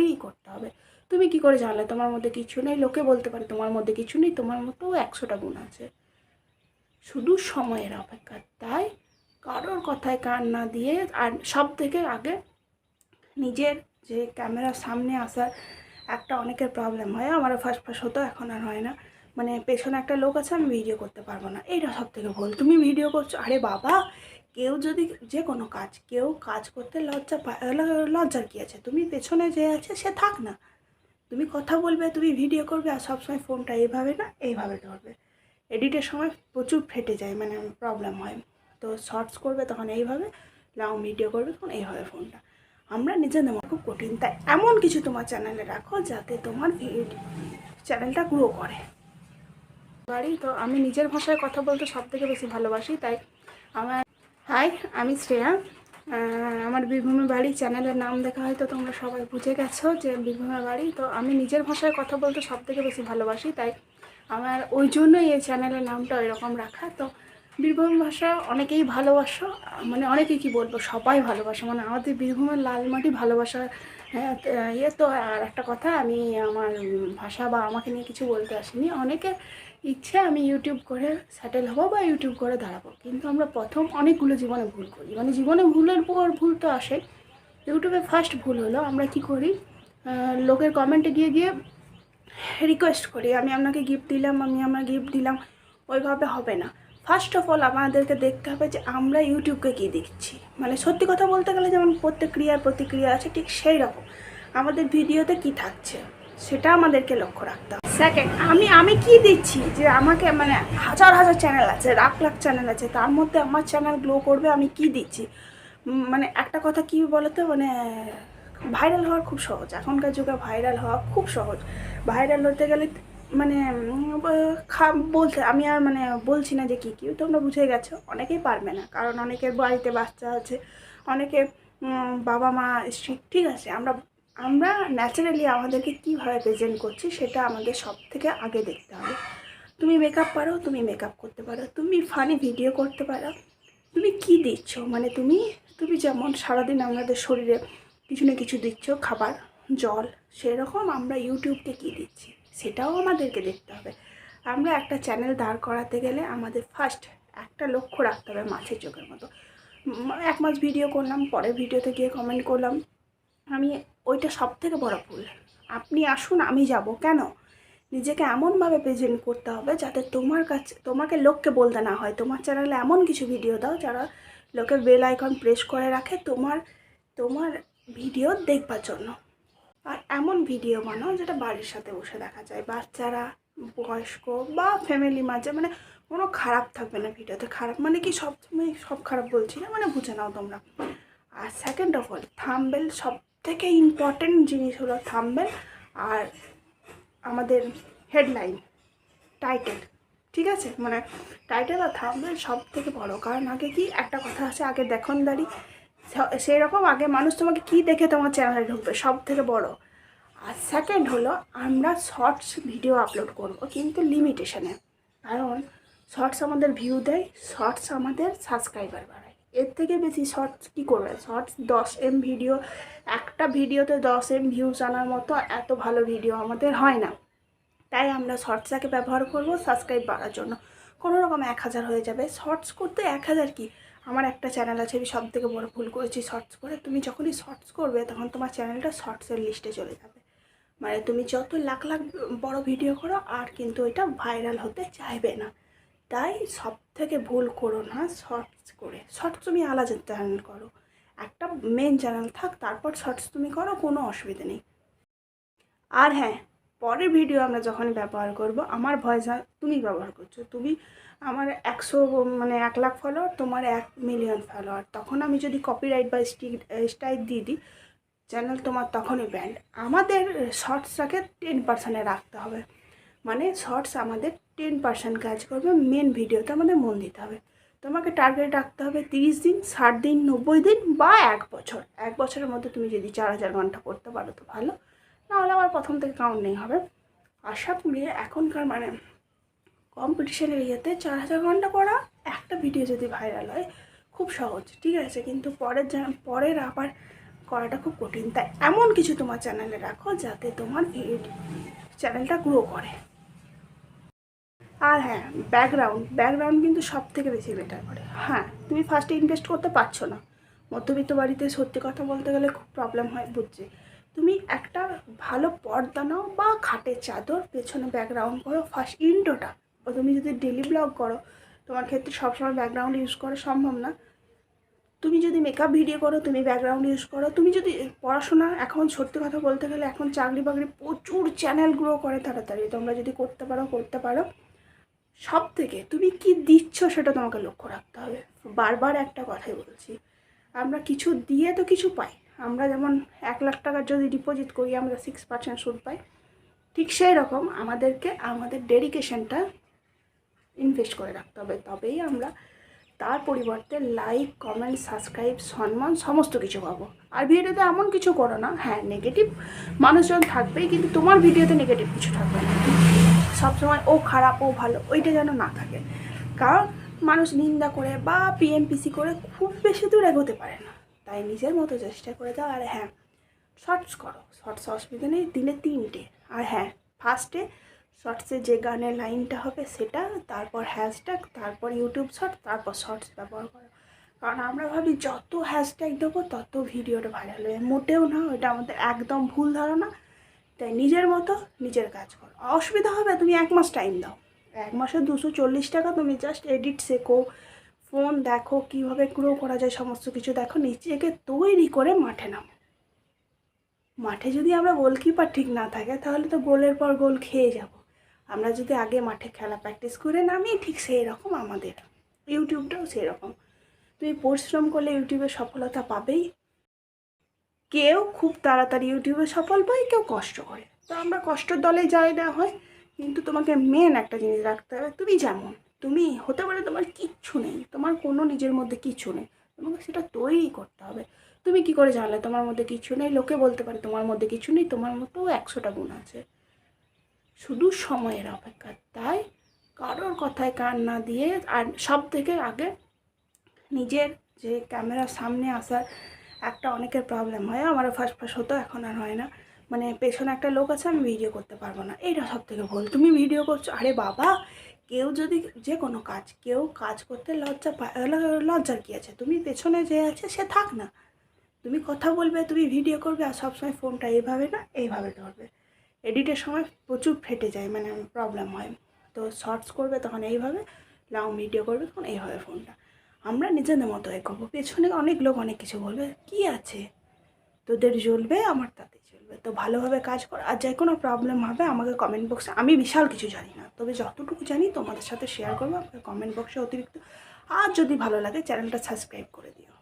করেই করতে হবে। তুমি কি করে জানলে? তোমার মধ্যে কিছু নেই। লোকে বলতে পারে তোমার মধ্যে কিছু নেই, তোমার মতো একশোটা গুণ আছে। শুধু সময়ের অপেক্ষা। তাই কারোর কথায় কান না দিয়ে আর সব থেকে আগে নিজের যে ক্যামেরার সামনে আসার একটা অনেকের প্রবলেম হয়। আমারও ফার্স্ট ফার্স্ট হতো, এখন আর হয় না। মানে পেছনে একটা লোক আছে, আমি ভিডিও করতে পারব না। এইটা সব থেকে ভুল। তুমি ভিডিও করছ? আরে বাবা! কেউ যদি যে কোনো কাজ, কেউ কাজ করতে লজ্জা পায় লজ্জার কী আছে? তুমি পেছনে যে আছে সে থাক না। তুমি কথা বলবে, তুমি ভিডিও করবে আর সবসময় ফোনটা এইভাবে না এইভাবে ধরবে। এডিটের সময় প্রচুর ফেটে যায় মানে প্রবলেম হয়। তো শর্টস করবে তখন এইভাবে লং ভিডিও করবে তখন এইভাবে ফোনটা আমরা নিজেদের মতো খুব কঠিন। তাই এমন কিছু তোমার চ্যানেলে রাখো যাতে তোমার চ্যানেলটা গ্রো করে। বাড়ি তো আমি নিজের ভাষায় কথা বলতে সব থেকে বেশি ভালোবাসি, তাই আমার হাই আমি শ্রেয়া। আমার বীরভূমের বাড়ি চ্যানেলের নাম দেখা হয়তো তোমরা সবাই বুঝে গেছো যে বীরভূমের বাড়ি। তো আমি নিজের ভাষায় কথা বলতে সব থেকে বেশি ভালোবাসি, তাই আমার ওই জন্যই এই চ্যানেলের নামটা এরকম রাখা। তো বীরভূম ভাষা অনেকেই ভালোবাসো মানে অনেকেই কি বলব, সবাই ভালোবাসো। মানে আমাদের বীরভূমের লাল মাটি ভালোবাসার হ্যাঁ, ইয়ে তো আর একটা কথা আমি আমার ভাষা বা আমাকে নিয়ে কিছু বলতে আসিনি। অনেকের ইচ্ছে আমি ইউটিউব করে সেটেল হব বা ইউটিউব করে দাঁড়াবো। কিন্তু আমরা প্রথম অনেকগুলো জীবনে ভুল করি। মানে জীবনে ভুলের পর ভুল তো আসে। ইউটিউবে ফার্স্ট ভুল হলো। আমরা কি করি? লোকের কমেন্টে গিয়ে গিয়ে রিকোয়েস্ট করি। আমি আপনাকে গিফট দিলাম আমি আমার গিফট দিলাম। ওইভাবে হবে না। ফার্স্ট অফ অল আমাদেরকে দেখতে হবে যে আমরা ইউটিউবকে কী দেখছি। মানে সত্যি কথা বলতে গেলে যেমন প্রত্যেক ক্রিয়ার প্রতিক্রিয়া আছে, ঠিক সেই রকম আমাদের ভিডিওতে কি থাকছে, সেটা আমাদেরকে লক্ষ্য রাখতে হবে। সেকেন্ড আমি আমি কি দিচ্ছি যে আমাকে মানে হাজার হাজার চ্যানেল আছে, লাখ লাখ চ্যানেল আছে, তার মধ্যে আমার চ্যানেল গ্লো করবে, আমি কি দিচ্ছি? মানে একটা কথা কি বলতো মানে ভাইরাল হওয়ার খুব সহজ। এখনকার যুগে ভাইরাল হওয়া খুব সহজ। ভাইরাল হতে গেলে মানে বলতে, আমি আর মানে বলছি না যে কী কী তোমরা বুঝে গেছো, অনেকেই পারবে না। কারণ অনেকের বাড়িতে বাচ্চা আছে, অনেকে বাবা মা স্ত্রী ঠিক আছে, আমরা আমরা ন্যাচারালি আমাদেরকে কীভাবে প্রেজেন্ট করছি সেটা আমাদের সব থেকে আগে দেখতে হবে। তুমি মেকআপ পারো, তুমি মেকআপ করতে পারো, তুমি ফানি ভিডিও করতে পারো, তুমি কি দিচ্ছ? মানে তুমি তুমি যেমন সারাদিন আমাদের শরীরে কিছু না কিছু দিচ্ছ, খাবার, জল, সেরকম আমরা ইউটিউবকে কি দিচ্ছি? সেটাও আমাদেরকে দেখতে হবে। আমরা একটা চ্যানেল দাঁড় করাতে গেলে আমাদের ফার্স্ট একটা লক্ষ্য রাখতে হবে মাছের চোখের মতো। এক মাস ভিডিও করলাম, পরের ভিডিওতে গিয়ে কমেন্ট করলাম। আমি ওইটা সব থেকে বড় ভুল। আপনি আসুন, আমি যাব। কেন? নিজেকে এমনভাবে প্রেজেন্ট করতে হবে যাতে তোমার কাছে, তোমাকে লোককে বলতে না হয়। তোমার চ্যানেলে এমন কিছু ভিডিও দাও যারা লোকের বেল আইকন প্রেস করে রাখে তোমার তোমার ভিডিও দেখবার জন্য। আর এমন ভিডিও বানাও যেটা বাড়ির সাথে বসে দেখা যায়। বাচ্চারা, বয়স্ক বা ফ্যামিলি মাঝে মানে কোনো খারাপ থাকবে না ভিডিওতে। খারাপ মানে কি সব সময় সব খারাপ বলছি না মানে বুঝে নাও তোমরা। আর সেকেন্ড অফ অল থাম্বেল সব থেকে ইম্পর্টেন্ট জিনিস হলো থাম্বেল আর আমাদের হেডলাইন টাইটেল ঠিক আছে? মানে টাইটেল আর থাম্বেল সব থেকে বড়ো। কারণ আগে কি একটা কথা আছে, আগে দেখুন দাঁড়ি সেই রকম আগে মানুষ তোমাকে কি দেখে তোমার চ্যানেলে ঢুকবে? সব থেকে বড়। আর সেকেন্ড হলো, আমরা শর্টস ভিডিও আপলোড করব, কিন্তু লিমিটেশনে কারণ শর্টস আমাদের ভিউ দেয় শর্টস আমাদের সাবস্ক্রাইবার বাড়ায়। এর থেকে বেশি শর্টস কী করবে? শর্টস দশ এম ভিডিও একটা ভিডিওতে দশ এম ভিউজ আনার মতো এত ভালো ভিডিও আমাদের হয় না। তাই আমরা শর্টসটাকে ব্যবহার করব সাবস্ক্রাইব বাড়ার জন্য। কোনো রকম এক হাজার হয়ে যাবে। শর্টস করতে এক হাজার কি? আমার একটা চ্যানেল আছে, আমি সব থেকে বড় ভুল করেছি শর্টস করে তুমি যখনই শর্টস করবে, তখন তোমার চ্যানেলটা শর্টসের লিস্টে চলে যাবে। মানে তুমি যত লাখ লাখ বড় ভিডিও করো, আর কিন্তু এটা ভাইরাল হতে চাইবে না। তাই সব থেকে ভুল করো না শর্টস করে। শর্টস তুমি আলাদা চ্যানেল করো। একটা মেন চ্যানেল থাক, তারপর শর্টস তুমি করো, কোনো অসুবিধা নেই। আর হ্যাঁ পরের ভিডিও আমরা যখন ব্যবহার করব, আমার ভয়েস তুমি ব্যবহার করছ। তুমি আমার একশো মানে এক লাখ ফলোয়ার তোমার এক মিলিয়ন ফলোয়ার তখন আমি যদি কপিরাইট বা স্টিক স্ট্রাইক দিয়ে দিই চ্যানেল তোমার তখনই ব্যান্ড আমাদের শর্টসটাকে টেন পার্সেন্টে রাখতে হবে। মানে শর্টস আমাদের টেন পার্সেন্ট কাজ করবে মেন ভিডিওতে আমাদের মন দিতে হবে। তোমাকে টার্গেট রাখতে হবে তিরিশ দিন, ষাট দিন, নব্বই দিন বা এক বছর। এক বছরের মধ্যে তুমি যদি চার হাজার ঘণ্টা করতে পারো তো ভালো। নাহলে আবার প্রথম থেকে কাউন্ট নেই, হবে? আশা করি এখনকার মানে কম্পিটিশনের ইয়েতে চার হাজার ঘণ্টা করা একটা ভিডিও যদি ভাইরাল হয়, খুব সহজ, ঠিক আছে? কিন্তু পরের পরের আবার করাটা খুব কঠিন। তাই এমন কিছু তোমার চ্যানেলে রাখো যাতে তোমার চ্যানেলটা গ্রো করে। আর হ্যাঁ ব্যাকগ্রাউন্ড ব্যাকগ্রাউন্ড কিন্তু সব থেকে বেশি বেটার করে। হ্যাঁ তুমি ফার্স্টে ইনভেস্ট করতে পারছ না। মধ্যবিত্ত বাড়িতে সত্যি কথা বলতে গেলে খুব প্রবলেম হয়, বুঝছি। তুমি একটা ভালো পর্দা নাও বা খাটের চাদর, পেছনে ব্যাকগ্রাউন্ড করো ফার্স্ট ইন্ডোটা তুমি যদি ডেলি ব্লগ করো, তোমার ক্ষেত্রে সবসময় ব্যাকগ্রাউন্ড ইউজ করা সম্ভব না। তুমি যদি মেকআপ ভিডিও করো, তুমি ব্যাকগ্রাউন্ড ইউজ করো। তুমি যদি পড়াশোনা, এখন সত্যি কথা বলতে গেলে এখন চাকরি বাকরি প্রচুর চ্যানেল গ্রো করে তাড়াতাড়ি। তোমরা যদি করতে পারো করতে পারো। সব থেকে তুমি কি দিচ্ছ সেটা তোমাকে লক্ষ্য রাখতে হবে। বারবার একটা কথাই বলছি। আমরা কিছু দিয়ে তো কিছু পাই। আমরা যেমন এক লাখ টাকার যদি ডিপোজিট করি, আমরা সিক্স পার্সেন্ট সুদ পাই। ঠিক সেই রকম আমাদেরকে, আমাদের ডেডিকেশনটা ইনভেস্ট করে রাখতে হবে। তবেই আমরা তার পরিবর্তে লাইক কমেন্ট সাবস্ক্রাইব সম্মান, সমস্ত কিছু পাবো। আর ভিডিওতে এমন কিছু করো না। হ্যাঁ নেগেটিভ মানুষজন থাকবেই, কিন্তু তোমার ভিডিওতে নেগেটিভ কিছু থাকবে না। সবসময় ও খারাপ, ও ভালো, ওইটা যেন না থাকে। কারণ মানুষ নিন্দা করে বা পিএমপিসি করে খুব বেশি দূর এগোতে পারে না। তাই নিজের মতো চেষ্টা করে দাও আর হ্যাঁ শর্টস করো। শর্টস অসুবিধা নেই, দিনে তিনটে। আর হ্যাঁ ফার্স্টে শর্টসে যে গানের লাইনটা হবে সেটা, তারপর হ্যাশট্যাগ তারপর ইউটিউব শর্ট তারপর শর্টস ব্যবহার করো। কারণ আমরা ভাবি যত হ্যাশট্যাগ দেবো, তত ভিডিওটা ভাইরাল হবে। মোটেও না ওটা আমাদের একদম ভুল ধারণা। তাই নিজের মতো নিজের কাজ করো। অসুবিধা হবে, তুমি এক মাস টাইম দাও। এক মাসে দুশো চল্লিশ টাকা তুমি জাস্ট এডিট শেখো। ফোন দেখো, কীভাবে গ্রো করা যায়, সমস্ত কিছু দেখো নিজেকে তৈরি করে মাঠে নামো। মাঠে যদি আমরা গোলকিপার ঠিক না থাকে, তাহলে তো গোলের পর গোল খেয়ে যাব। আমরা যদি আগে মাঠে খেলা প্র্যাকটিস করে নামি, ঠিক সেই রকম আমাদের। ইউটিউবটাও সেই রকম তুমি পরিশ্রম করলে ইউটিউবে সফলতা পাবেই। কেউ খুব তাড়াতাড়ি ইউটিউবে সফল পায়, কেউ কষ্ট করে। তো আমরা কষ্টর দলে যাই না হয়, কিন্তু তোমাকে মেন একটা জিনিস রাখতে হবে, তুমি যেমন। তুমি হতে পারে তোমার কিচ্ছু নেই, তোমার কোনো নিজের মধ্যে কিচ্ছু নেই, তোমাকে সেটা তৈরি করতে হবে। তুমি কি করে জানলে তোমার মধ্যে কিছু নেই? লোকে বলতে পারে তোমার মধ্যে কিছু নেই, তোমার মতো একশোটা গুণ আছে। শুধু সময়ের অপেক্ষা, তাই কারোর কথায় কান না দিয়ে আর সব থেকে আগে নিজের যে ক্যামেরার সামনে আসার একটা অনেকের প্রবলেম হয়। আমারও ফার্স্ট ফার্স্ট হতো, এখন আর হয় না। মানে পেছনে একটা লোক আছে, আমি ভিডিও করতে পারব না। এইটা সব থেকে ভুল। তুমি ভিডিও করছ? আরে বাবা কেউ যদি যে কোনো কাজ, কেউ কাজ করতে লজ্জা পায় লজ্জার কী আছে? তুমি পেছনে যে আছে সে থাক না। তুমি কথা বলবে, তুমি ভিডিও করবে আর সবসময় ফোনটা এইভাবে না, এইভাবে ধরবে। এডিটের সময় প্রচুর ফেটে যায় মানে প্রবলেম হয়। তো শর্টস করবে তখন এইভাবে লং ভিডিও করবে তখন এইভাবে ফোনটা আমরা নিজেদের মতো এগোবো। পেছনে অনেক লোক অনেক কিছু বলবে, কি আছে? তোদের জ্বলবে, আমার তাতে চলবে তো ভালোভাবে কাজ কর, আর যে কোনো প্রবলেম হবে আমাকে কমেন্ট বক্সে আমি বিশাল কিছু জানি না। তবে যতটুকু জানি তোমাদের সাথে শেয়ার করব, আমাকে কমেন্ট বক্সে অতিরিক্ত, আর যদি ভালো লাগে চ্যানেলটা সাবস্ক্রাইব করে দিও।